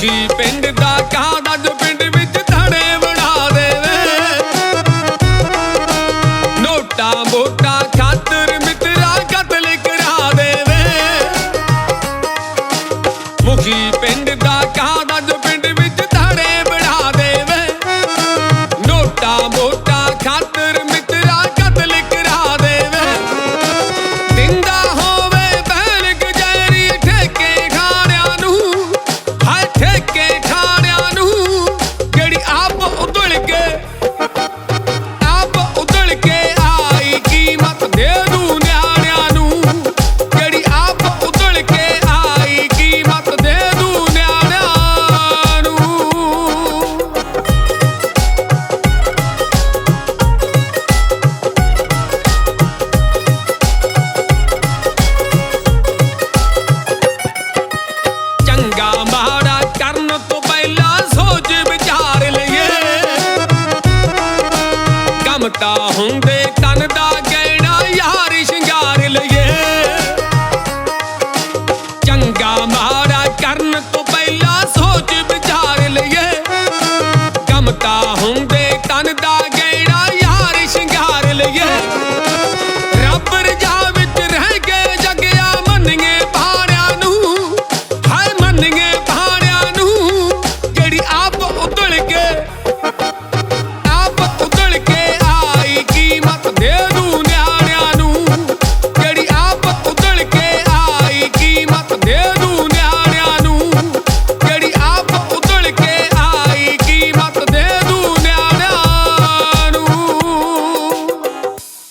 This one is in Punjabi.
ਜੀ ਪਿੰਡ ਦਾ ਕਾੜਾ ਜੋ ਪਿੰਡ ਵਿੱਚ ਧੜੇ ਬਣਾ ਦੇਵੇ। ਨੋਟਾ ਮੋਟਾ ਖਾਤਰ ਮਿੱਤਰਾ ਕਤਲ ਕਰਾ ਦੇਵੇ। ਮੁਖੀ ਪਿੰਡ ਦਾ ਕਾੜਾ ਜਿੰਦਾ ਹੁੰਦੇ